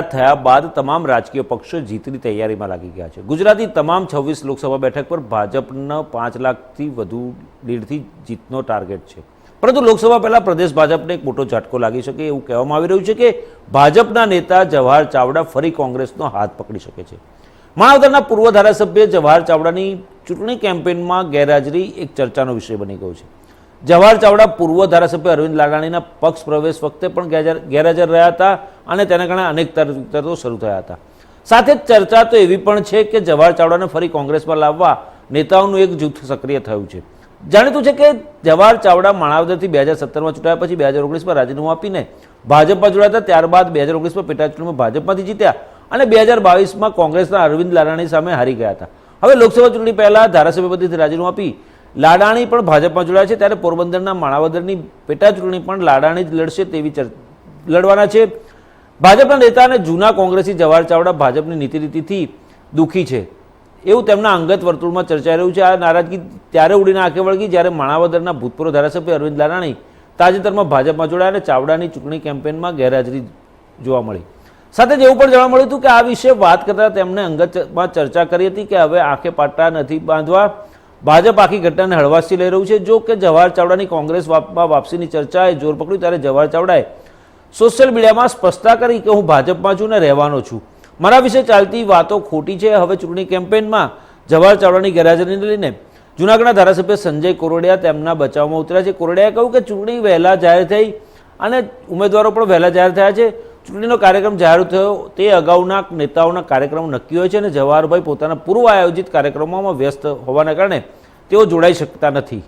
થયા બાદ તમામ રાજકીય પક્ષો જીતની તૈયારીમાં લાગી ગયા છે. ગુજરાતની તમામ છવ્વીસ લોકસભા બેઠક પર ભાજપના પાંચ લાખથી વધુ લીડથી જીતનો ટાર્ગેટ છે. પરંતુ લોકસભા પહેલા પ્રદેશ ભાજપને એક મોટો ઝટકો લાગી શકે એવું કહેવામાં આવી રહ્યું છે કે ભાજપના નેતા જવાહર ચાવડા ફરી કોંગ્રેસનો હાથ પકડી શકે છે. માણાવદરના પૂર્વ ધારાસભ્ય જવાહર ચાવડાની ચૂંટણી કેમ્પેનમાં ગેરહાજરી એક ચર્ચાનો વિષય બની ગયો છે. જવાહર ચાવડા પૂર્વ ધારાસભ્ય અરવિંદ લાડાણીના પક્ષ પ્રવેશ વખતે પણ ગેરહાજર- રહ્યા હતા અને તેના કારણે અનેક તરતો શરૂ થયા હતા. સાથે ચર્ચા તો એવી પણ છે કે જવાહર ચાવડાને ફરી કોંગ્રેસમાં લાવવા નેતાઓનું એક જૂથ સક્રિય થયું છે. જાણીતું છે કે જવાહર ચાવડા માણાવદરથી બે હજાર સત્તરમાં ચૂંટાયા પછી બે હજાર ઓગણીસમાં રાજીનામું આપીને ભાજપમાં જોડાયા ત્યારબાદ બે હજાર ઓગણીસમાં પેટાચૂંટણીમાં ભાજપમાંથી જીત્યા અને બે હજાર બાવીસમાં કોંગ્રેસના અરવિંદ લાડાણી સામે હારી ગયા હતા. હવે લોકસભા ચૂંટણી પહેલા ધારાસભ્ય પદેથી રાજીનામું આપી લાડાણી પણ ભાજપમાં જોડાયા છે. ત્યારે પોરબંદરના માણાવદરની પેટા ચૂંટણી પણ લાડાણી જ લડશે તેવી ચર- લડવાના છે. ભાજપના નેતા અને જૂના કોંગ્રેસી જવાહર ચાવડા ભાજપની નીતિ રીતિથી દુઃખી છે. એવું તેમના અંગત વર્તુળમાં ચર્ચાઈ રહ્યું છે. આ નારાજગી ત્યારે ઉડીને આંખે વળગી જ્યારે માણાવદરના ભૂતપૂર્વ ધારાસભ્ય અરવિંદ લાડાણી તાજેતરમાં ભાજપમાં જોડાયા અને ચાવડાની ચૂંટણી કેમ્પેનમાં ગેરહાજરી જોવા મળી. સાથે જ એવું પણ જાણવા મળ્યું હતું કે આ વિશે વાત કરતા તેમણે અંગતમાં ચર્ચા કરી હતી કે હવે આંખે પાટા નથી બાંધવા. ભાજપ આખી ઘટનાને હળવાશથી લઈ રહ્યું છે. જો કે જવાહર ચાવડાની કોંગ્રેસ વાપસીની ચર્ચાએ જોર પકડ્યું ત્યારે જવાહર ચાવડાએ સોશિયલ મીડિયામાં સ્પષ્ટતા કરી કે હું ભાજપમાં છું ને રહેવાનો છું. મારા વિશે ચાલતી વાતો ખોટી છે. હવે ચૂંટણી કેમ્પેનમાં જવાહર ચાવડાની ગેરહાજરીને લઈને જૂનાગઢના ધારાસભ્ય સંજય કોરોડિયા તેમના બચાવમાં ઉતર્યા છે. કોરોડિયાએ કહ્યું કે ચૂંટણી વહેલા જાહેર થઈ અને ઉમેદવારો પણ વહેલા જાહેર થયા છે. ચૂંટણીનો કાર્યક્રમ જાહેર થયો, તે અગાઉના નેતાઓના કાર્યક્રમો નક્કી હોય છે અને જવાહરભાઈ પોતાના પૂર્વ આયોજિત કાર્યક્રમોમાં વ્યસ્ત હોવાના કારણે તેઓ જોડાઈ શકતા નથી.